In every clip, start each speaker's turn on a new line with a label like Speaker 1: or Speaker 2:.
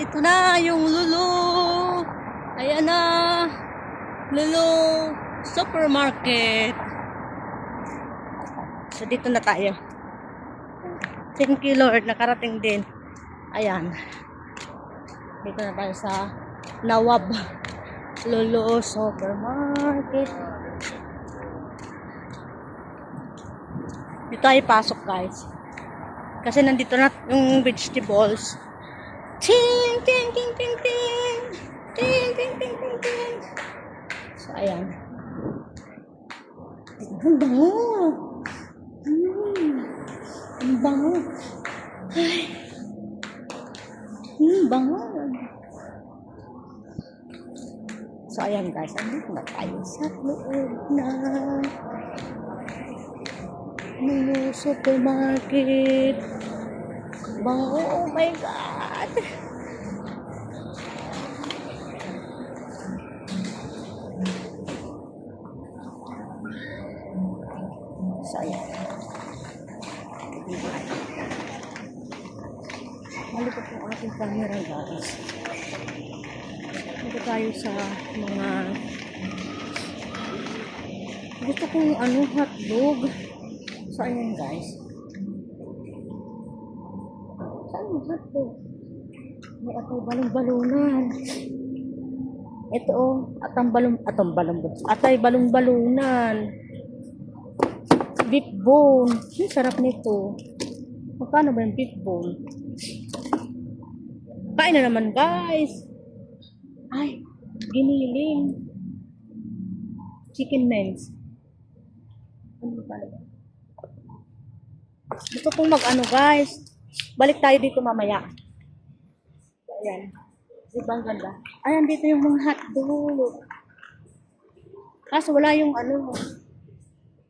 Speaker 1: ito na yung Lulu. Ayan na. Lulu Supermarket. So, dito na tayo. Thank you, Lord. Nakarating din. Ayan. Dito na tayo sa Nawab Lulu Supermarket. Dito tayo pasok, guys. Kasi nandito na yung vegetables. Ting, ting, ting, ting, ting. Ting, ting, ting, ting, ting. So, ayan. Ang bango. Mm. Ang bango. Ay. Hmm, bango. So, ayan guys. Andito na tayo sa loob na Lulu Supermarket. Bango. Oh my God. So, ayan. Malipot yung aking camera, guys. Dito tayo sa mga gusto kong ano, hotdog. So, ayan, guys. Saan yung hotdog? May atay balong-balunan. Ito, oh. Atang balong, atang balong, atay balong-balunan. Beef bone. Ang sarap nito. Magkano ba yung beef bone? Kain na naman, guys. Ay, giniling. Chicken mens. Ano ba? Gusto kong mag-ano, guys. Balik tayo dito mamaya. Ayan. Di ba ang ganda? Ayan, dito yung mga hotdog. Kaso wala yung ano,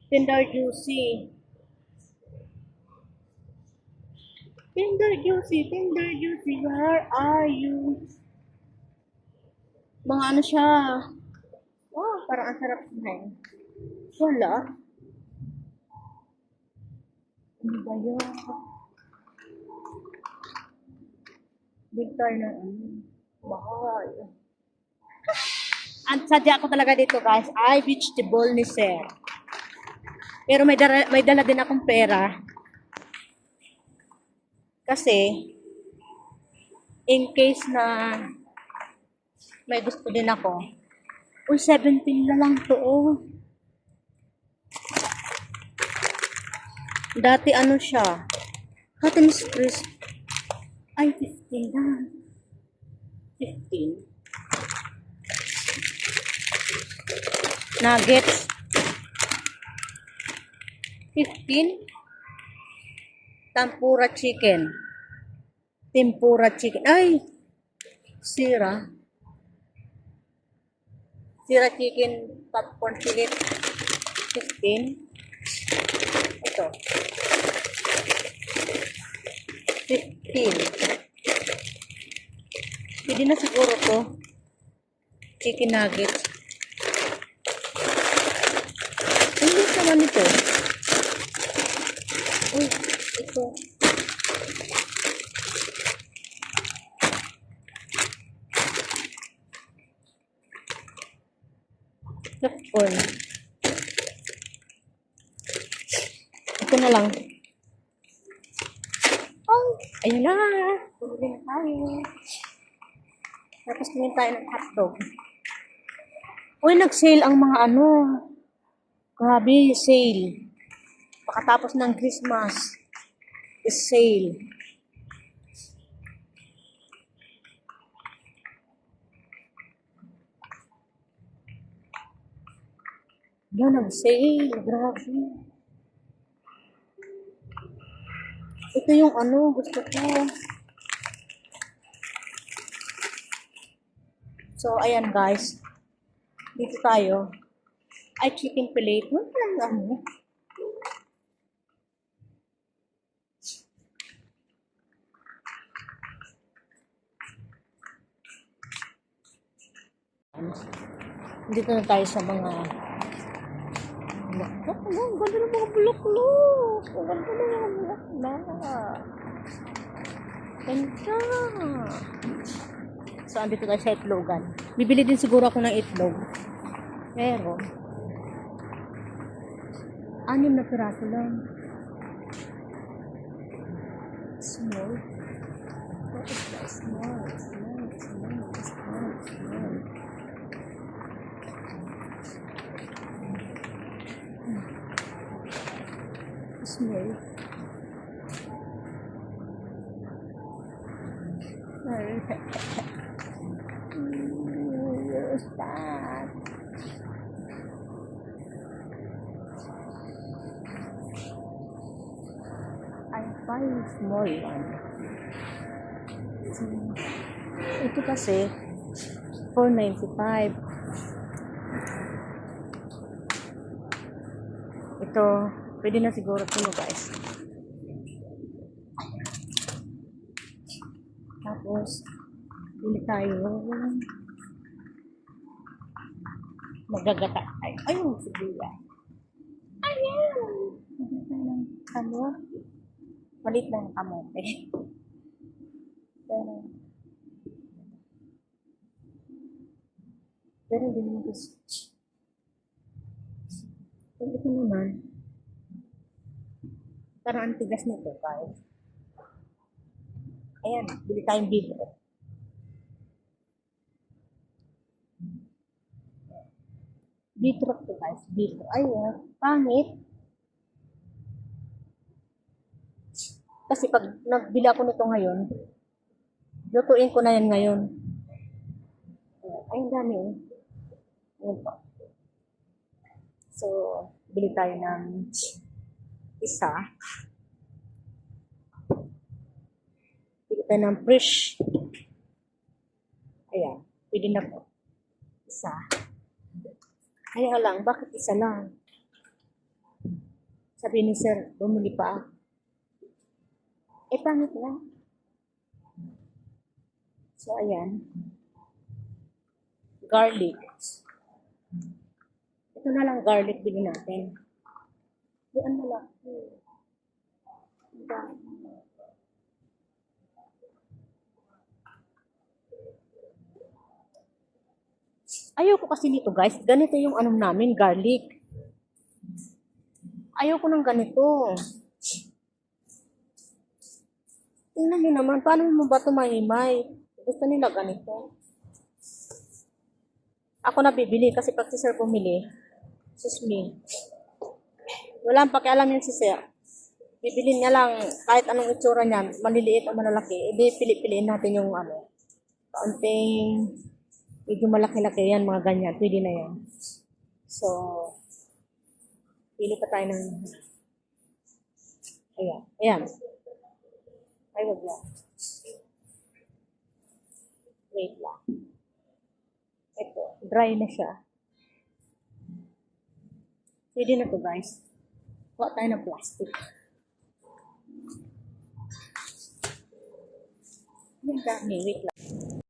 Speaker 1: tender juicy. Tender juicy, tender juicy, where are you? Mga ano siya. Oh, parang ang sarap kumain. Wala. Ano ba yun? Big na ano. Mahal. Ang sadya ko talaga dito guys, ay vegetable ni Sir. Pero may dala, may dala din akong pera. Kasi, in case na may gusto din ako, uy, 17 na lang to, oh. Dati ano siya, Cotton's Crisp. Ay, 15 na. 15. Nuggets. 15. Tempura chicken. Tempura chicken. Ay! Sira. Sira chicken popcorn chicken. 15. Ito. 15. Pwede na siguro to. Chicken nuggets. Liit naman ito. Uy, ito. Popcorn. Ito na lang. Ayun na. Bumili na tayo. Tapos tingin tayo ng hotdog. Uy, nag-sale ang mga ano. Grabe, sale. Pakatapos ng Christmas. Is sale. Yan, nag-sale. Grabe. Ito yung ano, gusto ko. So, ayan guys. Dito tayo. Ay, chicken fillet. Ano lang ano? Dito na tayo sa mga bulaklak. Ano, ang ganda ng mga bulaklak. Ang ganda ng mga bulaklak. Ganda. So, andito tayo sa itlogan. Bibili din siguro ako ng itlog. Pero, anim na piraso lang. Small. What is that? Small, small, small, small, small. Small. Where's that? I find small one. Ito kasi, 495. Ito, pwede na siguro ito guys. Tapos, bili tayo. Magagata tayo. Ayun, sibuyas. Ayun! Bili tayo ng ano? Malit lang ang kamote. Pero, pero hindi mo gusto. Kung ito naman, parang ang tigas nito, guys. Ayan, bili tayong bibro. Bistro to guys, bistro. Ayun, pangit. Kasi pag nagbili ako nito ngayon, lutuin ko na yan ngayon. Ay, dami oh. Ayun po. So, bili tayo ng isa. Bili tayo ng fresh. Ayan, pwede na po. Isa. Kaya lang, bakit isa lang? Sabi ni sir, bumili pa. Eh, pangit lang. So, ayan. Garlic. Ito na lang garlic bili natin. Yan na lang. Ang dami. Ayoko kasi nito guys. Ganito yung anong namin, garlic. Ayoko ng ganito. Tingnan mo naman, paano mo ba ito mahimay? Gusto nila ganito. Ako na bibili kasi pag si sir bumili, sus me. Wala ang pakialam yun si sir. Bibili niya lang kahit anong itsura niyan, maliliit o malalaki, edi pili-piliin natin yung ano, kaunting, medyo malaki-laki yan, mga ganyan, pwede na yan. So, pili pa tayo ng, ayan, ayan. Ay, wag lang. Wait lang. Ito, dry na siya. Pwede na to guys. Kuha tayo ng plastic. Ang dami, wait lang.